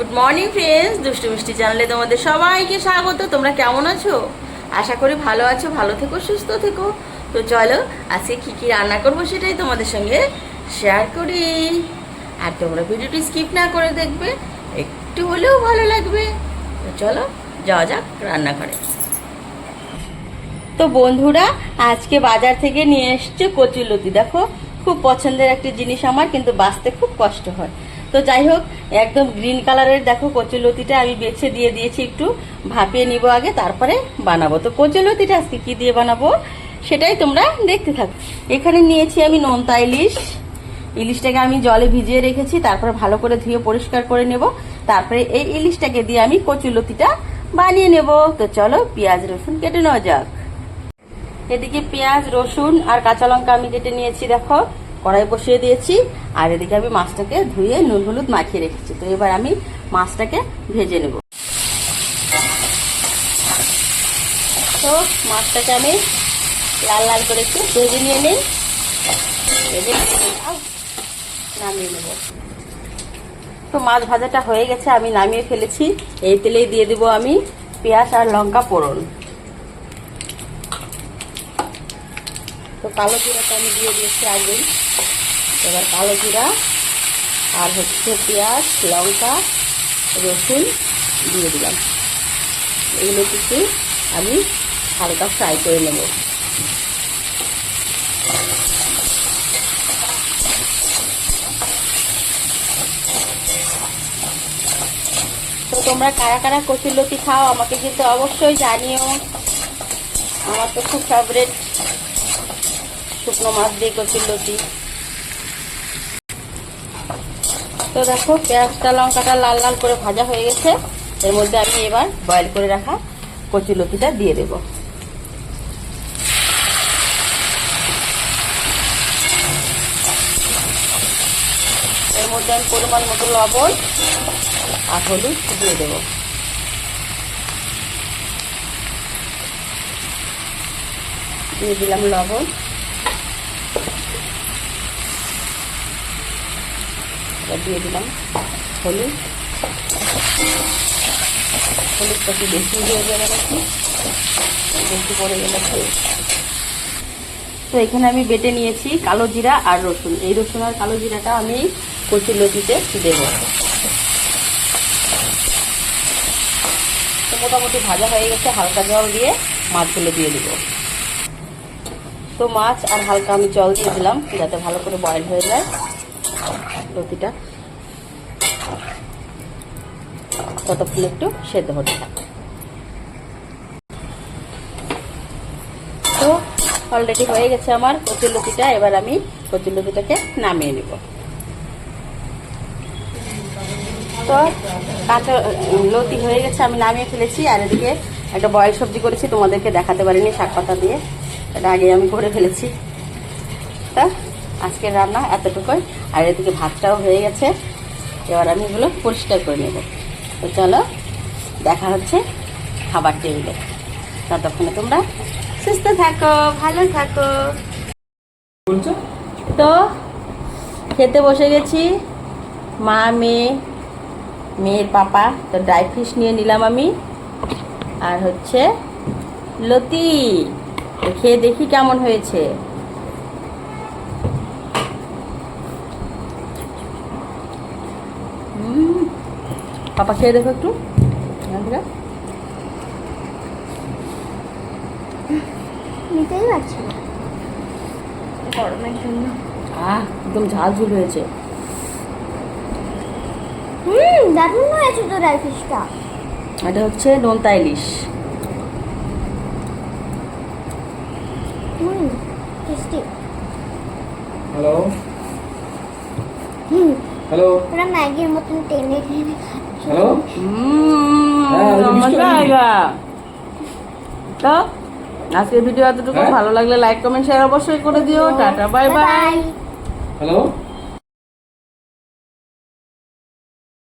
Good morning friends দুষ্টু মিষ্টি চ্যানেলে তোমাদের সবাইকে স্বাগত। তোমরা কেমন আছো? আশা করি ভালো আছো, ভালো থেকো, সুস্থ থেকো। তো চলো, আজকে কী কী রান্না করব সেটাই তোমাদের সঙ্গে শেয়ার করি। আর তোমরা ভিডিওটি স্কিপ না করে দেখবে, একটু হলেও ভালো লাগবে। তো চলো, যাওয়া যাক রান্না করে তো বন্ধুরা, আজকে বাজার থেকে নিয়ে এসছে কচুলতি দেখো, খুব পছন্দের একটা জিনিস আমার, কিন্তু বাঁচতে খুব কষ্ট হয়। তো যাই হোক, একদম গ্রিন কালারের দেখো কচুলতিটা আমি বেছে দিয়ে দিয়েছি একটু। ভাপিয়ে নিব আগে, তারপরে বানাবো। তো কচুলতিটা আজকে কি দিয়ে বানাবো সেটাই তোমরা দেখতে থাকো। এখানে নিয়েছি আমি নোনতা ইলিশ। ইলিশটাকে আমি জলে ভিজিয়ে রেখেছি, তারপরে ভালো করে ধুয়ে পরিষ্কার করে নেব। তারপরে এই ইলিশটাকে দিয়ে আমি কচুলতিটা বানিয়ে নেব। তো চলো, পেঁয়াজ, রসুন কেটে নেওয়া যাক। এদিকে পেঁয়াজ, রসুন আর কাঁচা লঙ্কা আমি কেটে নিয়েছি, দেখো। কড়াই বসিয়ে দিয়েছি, আর এদিকে আমি মাছটাকে ধুয়ে নুন হলুদ মাখিয়ে রেখেছি। তো এবার আমি মাছটাকে ভেজে নেব। তো মাছটাকে আমি লাল লাল করে একটু ভেজে নিয়ে নিই। ভেজে নামিয়ে নেব। তো মাছ ভাজাটা হয়ে গেছে, আমি নামিয়ে ফেলেছি। এই তেলেই দিয়ে দিব আমি পেঁয়াজ আর লঙ্কা ফোড়ন। তো কালো জিরাটা আমি দিয়ে দিয়েছি আগেই এবার কালো জিরা আর হচ্ছে পেঁয়াজ, লঙ্কা, রসুন দিয়ে দিলাম। এগুলো কিছু আমি হালকা ফ্রাই করে নেব। তো তোমরা কারা কারা কচুরলতি খাও আমাকে কিন্তু অবশ্যই জানিও। আমার তো খুব ফেভারেট শুকনো মাছ দিয়ে কচুর লতি। তো দেখো পেঁয়াজটা, লঙ্কাটা লাল লাল করে ভাজা হয়ে গেছে। এর মধ্যে আমি এবার বয়েল করে রাখা কচুর লতিটা দিয়ে দেব। এর মধ্যে আমি পরিমাণ মতো লবণ আর হলুদ দিয়ে দেবো। দিয়ে দিলাম লবণ। এবার দিয়ে দিলাম। হলুদ। হলুদটা একটু বেশি দিয়ে যাবে নাকি বেশি পড়ে গেলে তো এখানে আমি বেটে নিয়েছি কালো জিরা আর রসুন। এই রসুন আর কালো জিরাটা আমি কচুর লতিতে দেবো। মোটামুটি ভাজা হয়ে গেছে, হালকা জল দিয়ে মাছগুলো দিয়ে দেবো। তো মাছ আর হালকা আমি জল দিয়ে দিলাম, যাতে ভালো করে বয়েল হয়ে যায়। লতিটা ততক্ষণ একটু সেদ্ধ হতে থাকে। তো অলরেডি হয়ে গেছে আমার কচুর এবার আমি কচুর নামিয়ে নেব। তো, কাঁচা লতি হয়ে গেছে, আমি নামিয়ে ফেলেছি, আর এদিকে একটা বয়েল সবজি করেছি, তোমাদেরকে দেখাতে পারিনি শাক পাতা দিয়ে। এটা আগে আমি করে ফেলেছি। তা আজকের রান্না এতটুকুই। আর এদিকে ভাতটাও হয়ে গেছে। এবার আমি এগুলো পরিষ্কার করে নেব। তো চলো দেখা হচ্ছে খাবার টেবিলে ততক্ষণে তোমরা সুস্থ থাকো ভালো থাকো। বলছো? তো খেতে বসে গেছি। মা মেয়ে মেয়ের পাপা। তো ড্রাই ফিশ নিয়ে নিলাম আমি। আর হচ্ছে লতি। তো খেয়ে দেখি কেমন হয়েছে হুম, পাপা খেয়ে দেখো একটু। নিতেই পারছি না। গরমের জন্য। আহ একদম ঝাল ঝুল হয়েছে। হুম দারুণ হয়েছে তো ফিশটা এটা হচ্ছে নোনতা ইলিশ। Hmm tasty hello hmm. Hello ওরা ম্যাগির মতন টেনে টেনে হ্যালো হ্যাঁ, মজা। তো আজকের ভিডিও এতটুকু। হ্যাঁ? ভালো লাগলে লাইক কমেন্ট শেয়ার অবশ্যই করে দিও। Tata bye bye hello